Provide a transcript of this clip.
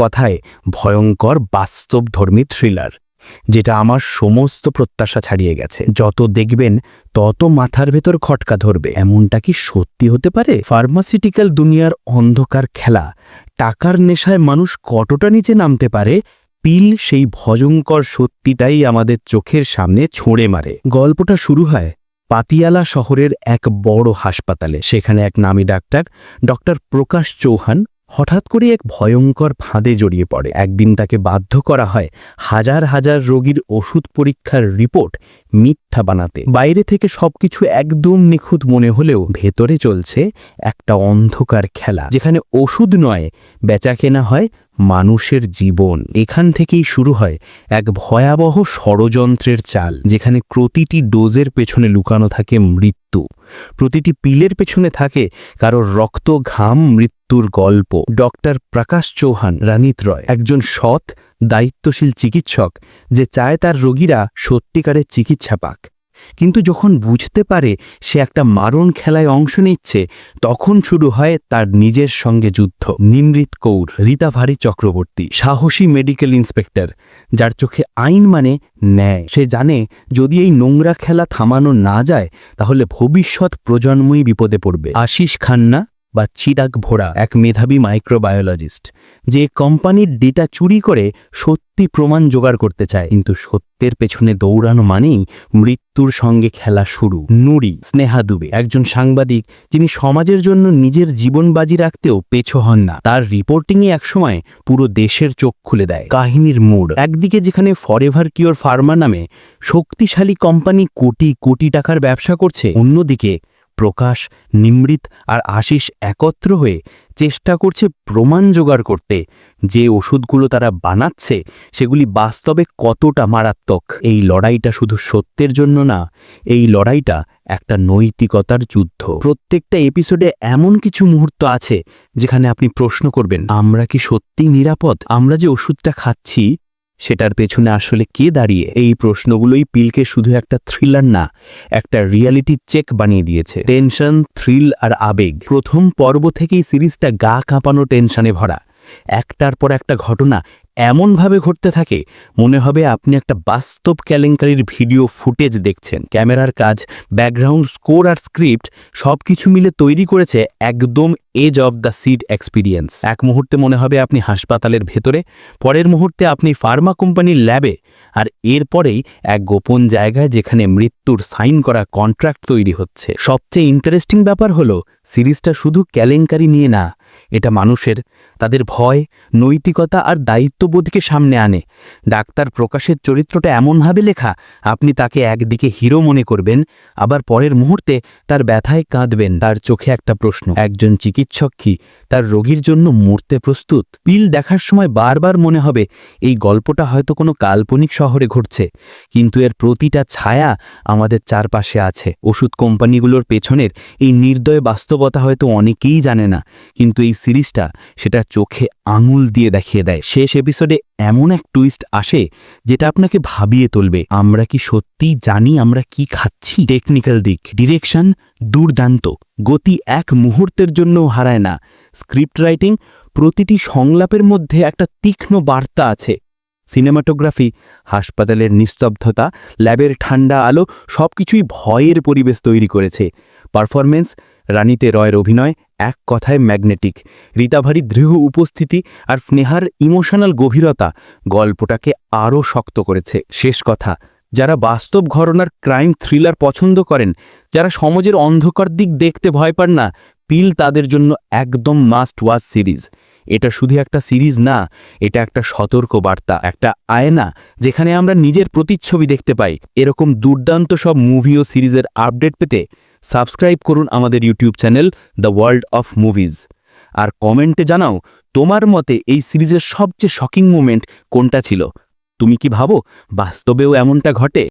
কথায় ভয়ঙ্কর বাস্তবধর্মী থ্রিলার যেটা আমার সমস্ত প্রত্যাশা ছাড়িয়ে গেছে। যত দেখবেন, তত মাথার ভেতর খটকা ধরবে। এমনটা কি সত্যি হতে পারে? ফার্মাসিউটিক্যাল দুনিয়ার অন্ধকার খেলা, টাকার নেশায় মানুষ কতটা নিচে নামতে পারে? পিল সেই ভয়ঙ্কর সত্যিটাই আমাদের চোখের সামনে ছোঁড়ে মারে। গল্পটা শুরু হয় পাতিয়ালা শহরের এক বড় হাসপাতালে। সেখানে এক নামী ডাক্তার, ডক্টর প্রকাশ চৌহান হঠাৎ করে এক ভয়ঙ্কর ফাঁদে জড়িয়ে পড়ে। একদিন তাকে বাধ্য করা হয় হাজার হাজার রোগীর ওষুধ পরীক্ষার রিপোর্ট মিথ্যা বানাতে। বাইরে থেকে সবকিছু একদম নিখুঁত মনে হলেও ভেতরে চলছে একটা অন্ধকার খেলা, যেখানে ওষুধ নয়, বেচা কেনা হয় মানুষের জীবন। এখান থেকেই শুরু হয় এক ভয়াবহ ষড়যন্ত্রের চাল, যেখানে প্রতিটি ডোজের পেছনে লুকানো থাকে মৃত্যু। প্রতিটি পিলের পেছনে থাকে কারোর রক্ত, ঘাম, মৃত্যুর গল্প। ডক্টর প্রকাশ চৌহান, রানিত রয়, একজন সৎ, দায়িত্বশীল চিকিৎসক যে চায় তার রোগীরা সত্যিকারের চিকিৎসা পাক। কিন্তু যখন বুঝতে পারে সে একটা মারণ খেলায় অংশ নিচ্ছে, তখন শুরু হয় তার নিজের সঙ্গে যুদ্ধ। নিমৃত কৌর, রীতাভারী চক্রবর্তী, সাহসী মেডিকেল ইন্সপেক্টর, যার চোখে আইন মানে ন্যায়। সে জানে, যদি এই নোংরা খেলা থামানো না যায়, তাহলে ভবিষ্যৎ প্রজন্মই বিপদে পড়বে। আশিস খান্না বা চিরাগ ভোরা এক মেধাবী মাইক্রোবায়োলজিস্ট যে কোম্পানির ডেটা চুরি করে সত্যি প্রমাণ জোগাড় করতে চায়। কিন্তু সত্যের পেছনে দৌড়ানো মানেই মৃত্যুর সঙ্গে খেলা শুরু। নুরি, স্নেহা দুবে, একজন সাংবাদিক, যিনি সমাজের জন্য নিজের জীবন বাজি রাখতেও পেছো হন না। তার রিপোর্টিংয়ে একসময় পুরো দেশের চোখ খুলে দেয়। কাহিনীর মোড়, একদিকে যেখানে ফরএভার কিওর ফার্মা নামে শক্তিশালী কোম্পানি কোটি কোটি টাকার ব্যবসা করছে, অন্যদিকে প্রকাশ, নিমৃত আর আশিস একত্র হয়ে চেষ্টা করছে প্রমাণ জোগাড় করতে। যে ওষুধগুলো তারা বানাচ্ছে, সেগুলি বাস্তবে কতটা মারাত্মক? এই লড়াইটা শুধু সত্যের জন্য না, এই লড়াইটা একটা নৈতিকতার যুদ্ধ। প্রত্যেকটা এপিসোডে এমন কিছু মুহূর্ত আছে যেখানে আপনি প্রশ্ন করবেন, আমরা কি সত্যিই নিরাপদ? আমরা যে ওষুধটা খাচ্ছি সেটার পেছনে আসলে কে দাঁড়িয়ে? এই প্রশ্নগুলোই পিলকে শুধু একটা থ্রিলার না, একটা রিয়ালিটি চেক বানিয়ে দিয়েছে। টেনশন, থ্রিল আর আবেগ, প্রথম পর্ব থেকেই সিরিজটা গা কাঁপানো টেনশনে ভরা। একটার পর একটা ঘটনা এমনভাবে ঘটতে থাকে, মনে হবে আপনি একটা বাস্তব কেলেঙ্কারির ভিডিও ফুটেজ দেখছেন। ক্যামেরার কাজ, ব্যাকগ্রাউন্ড স্কোর আর স্ক্রিপ্ট সব কিছু মিলে তৈরি করেছে একদম edge of the seat experience. এক মুহূর্তে মনে হবে আপনি হাসপাতালের ভেতরে, পরের মুহূর্তে আপনি ফার্মা কোম্পানির ল্যাবে, আর এরপরেই এক গোপন জায়গায় যেখানে মৃত্যুর সাইন করা কন্ট্রাক্ট তৈরি হচ্ছে। সবচেয়ে ইন্টারেস্টিং ব্যাপার হলো, সিরিজটা শুধু কেলেঙ্কারি নিয়ে না এটা মানুষের। তাদের ভয়, নৈতিকতা আর দায়িত্ববোধকে সামনে আনে। ডাক্তার প্রকাশের চরিত্রটা এমনভাবে লেখা, আপনি তাকে একদিকে হিরো মনে করবেন, আবার পরের মুহূর্তে তার ব্যথায় কাঁদবেন। তার চোখে একটা প্রশ্ন, একজন চিকিৎসক কি? তার রোগীর জন্য মরতে প্রস্তুত? পিল দেখার সময় বারবার মনে হবে, এই গল্পটা হয়তো কোনো কাল্পনিক শহরে ঘটছে। কিন্তু এর প্রতিটা ছায়া আমাদের চারপাশে আছে। ওষুধ কোম্পানিগুলোর পেছনের এই নির্দয় বাস্তবতা হয়তো অনেকেই জানে না, কিন্তু এই সিরিজটা সেটা চোখে আঙুল দিয়ে দেখিয়ে দেয়। শেষ এপিসোডে এমন এক টুইস্ট আসে যেটা আপনাকে ভাবিয়ে তুলবে। আমরা কি সত্যিই জানি আমরা কি খাচ্ছি? টেকনিক্যাল দিক। ডিরেকশন দুর্দান্ত। গতি এক মুহূর্তের জন্যও হারায় না। স্ক্রিপ্ট রাইটিং প্রতিটি সংলাপের মধ্যে একটা তীক্ষ্ণ বার্তা আছে। সিনেমাটোগ্রাফি হাসপাতালের নিস্তব্ধতা, ল্যাবের ঠান্ডা আলো, সবকিছুই ভয়ের পরিবেশ তৈরি করেছে। পারফরমেন্স রানীতে রয়ের অভিনয় এক কথায় ম্যাগনেটিক। রীতাভারী দৃঢ় উপস্থিতি আর স্নেহার ইমোশনাল গভীরতা গল্পটাকে আরও শক্ত করেছে। শেষ কথা, যারা বাস্তব ঘটনার ক্রাইম থ্রিলার পছন্দ করেন, যারা সমাজের অন্ধকার দিক দেখতে ভয় পান না, পিল তাদের জন্য একদম মাস্ট ওয়াচ সিরিজ। এটা শুধু একটা সিরিজ না, এটা একটা সতর্ক বার্তা একটা আয়না, যেখানে আমরা নিজের প্রতিচ্ছবি দেখতে পাই। এরকম দুর্দান্ত সব মুভি ও সিরিজের আপডেট পেতে সাবস্ক্রাইব করুন আমাদের YouTube channel the world of movies. আর কমেন্টে জানাও, তোমার মতে এই সিরিজের সবচেয়ে শকিং মুমেন্ট কোনটা ছিল? তুমি কি ভাবো, বাস্তবেও এমনটা ঘটে?